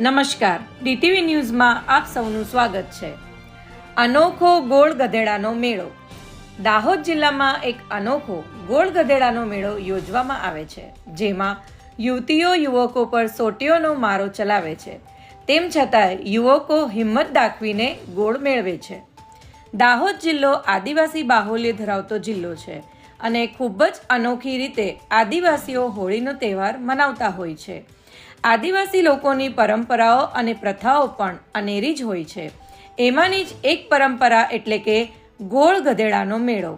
નમસ્કાર. ડીટીવી ન્યૂઝમાં આપ સૌનું સ્વાગત છે. અનોખો ગોળ ગધેડાનો મેળો. દાહોદ જિલ્લામાં એક અનોખો ગોળ ગધેડાનો મેળો યોજવામાં આવે છે, જેમાં યુવતીઓ યુવકો પર સોટીઓનો મારો ચલાવે છે. તેમ છતાંય યુવકો હિંમત દાખવીને ગોળ મેળવે છે. દાહોદ જિલ્લો આદિવાસી બાહુલ્ય ધરાવતો જિલ્લો છે અને ખૂબ જ અનોખી રીતે આદિવાસીઓ હોળીનો તહેવાર મનાવતા હોય છે. આદિવાસી લોકોની પરંપરાઓ અને પ્રથાઓ પણ અનેરી જ હોય છે. એમાંની જ એક પરંપરા એટલે કે ગોળ ગધેડાનો મેળો.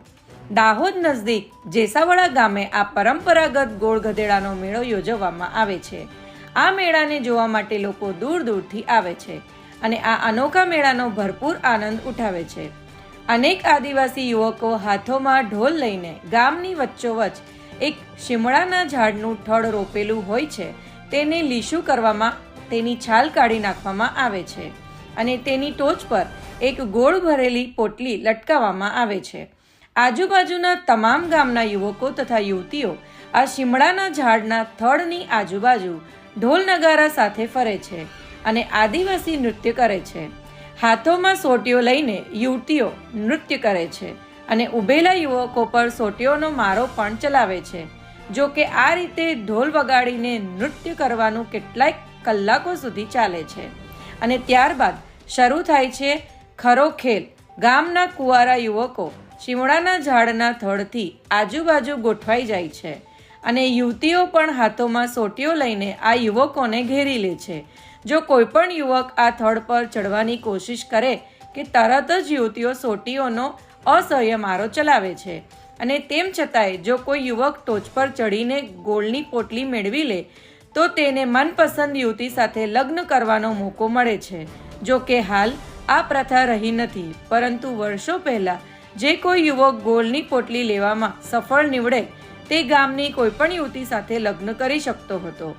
દાહોદ નજદીક જેસાવાડા ગામે આ પરંપરાગત ગોળ ગધેડાનો મેળો યોજવામાં આવે છે. આ મેળાને જોવા માટે લોકો દૂર દૂરથી આવે છે અને આ અનોખા મેળાનો ભરપૂર આનંદ ઉઠાવે છે. અનેક આદિવાસી યુવકો હાથોમાં ઢોલ લઈને ગામની વચ્ચોવચ્ચ એક શિમળાના ઝાડનું થડ રોપેલું હોય છે તેને લીસું કરવામાં, તેની છાલ કાઢી નાખવામાં આવે છે અને તેની ટોચ પર એક ગોળ ભરેલી પોટલી લટકાવવામાં આવે છે. આજુબાજુના તમામ ગામના યુવકો તથા યુવતીઓ આ શિમળાના ઝાડના થડની આજુબાજુ ઢોલ નગારા સાથે ફરે છે અને આદિવાસી નૃત્ય કરે છે. હાથોમાં સોટીઓ લઈને યુવતીઓ નૃત્ય કરે છે અને ઊભેલા યુવકો પર સોટીઓનો મારો પણ ચલાવે છે. જો કે આ રીતે ઢોલ વગાડીને નૃત્ય કરવાનું કેટલાય કલાકો સુધી ચાલે છે. અને ત્યારબાદ શરૂ થાય છે ખરો ખેલ. ગામના કુંવારા યુવકો શિમળાના ઝાડના થડથી આજુબાજુ ગોઠવાઈ જાય છે અને યુવતીઓ પણ હાથોમાં સોટીઓ લઈને આ યુવકોને ઘેરી લે છે. જો કોઈ પણ યુવક આ થડ પર ચડવાની કોશિશ કરે કે તરત જ યુવતીઓ સોટીઓનો અસહ્ય મારો ચલાવે છે અને તેમ છતાંય જો કોઈ યુવક ટોચ પર ચડીને ગોળની પોટલી મેળવી લે, તો તેને મનપસંદ યુવતી સાથે લગ્ન કરવાનો મોકો મળે છે. જો કે હાલ આ પ્રથા રહી નથી, પરંતુ વર્ષો પહેલા જે કોઈ યુવક ગોળની પોટલી લેવામાં સફળ નીવડે, તે ગામની કોઈપણ યુવતી સાથે લગ્ન કરી શકતો હતો.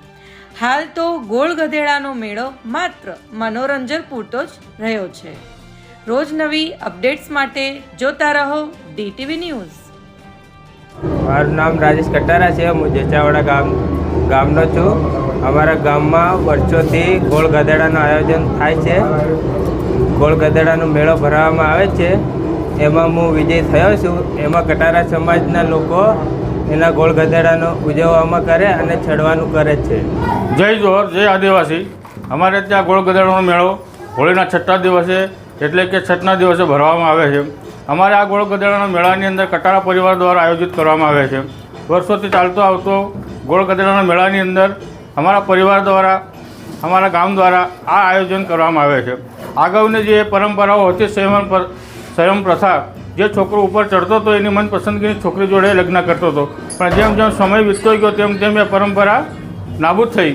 હાલ તો ગોળ ગધેડાનો મેળો માત્ર મનોરંજન પૂરતો જ રહ્યો છે. રોજ નવી અપડેટ્સ માટે જોતા રહો ડીટીવી ન્યૂઝ. મારું નામ રાજેશ કટારા છે, હું જેચાવાડા ગામ, ગામનો છું. અમારા ગામમાં વર્ષોથી ગોળ ગધેડાનું આયોજન થાય છે. ગોળ ગધેડાનો મેળો ભરવામાં આવે છે. એમાં હું વિજય થયો છું. એમાં કટારા સમાજના લોકો એના ગોળ ગધેડાનો ઉજવવામાં કરે અને છડવાનું કરે છે. જય જોહર, જય આદિવાસી. અમારે ત્યાં ગોળ ગધેડાનો મેળો હોળીના છઠ્ઠા દિવસે એટલે કે છઠના દિવસે ભરવામાં આવે છે. અમારે આ ગોળ ગધેડાના મેળાની અંદર કટારા પરિવાર દ્વારા આયોજિત કરવામાં આવે છે. વર્ષોથી ચાલતો આવતો ગોળ ગધેડાના મેળાની અંદર અમારા પરિવાર દ્વારા, અમારા ગામ દ્વારા આ આયોજન કરવામાં આવે છે. આગળની જે પરંપરાઓ હતી સંયમ પર સંયમ પ્રથા, જે છોકરો ઉપર ચડતો હતો એની મનપસંદગીની છોકરી જોડે લગ્ન કરતો હતો. પણ જેમ જેમ સમય વીતતો ગયો તેમ તેમ એ પરંપરા નાબૂદ થઈ.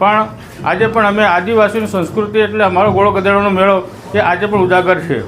પણ આજે પણ અમે આદિવાસીની સંસ્કૃતિ એટલે અમારો ગોળો ગધેડાનો મેળો એ આજે પણ ઉજાગર છે.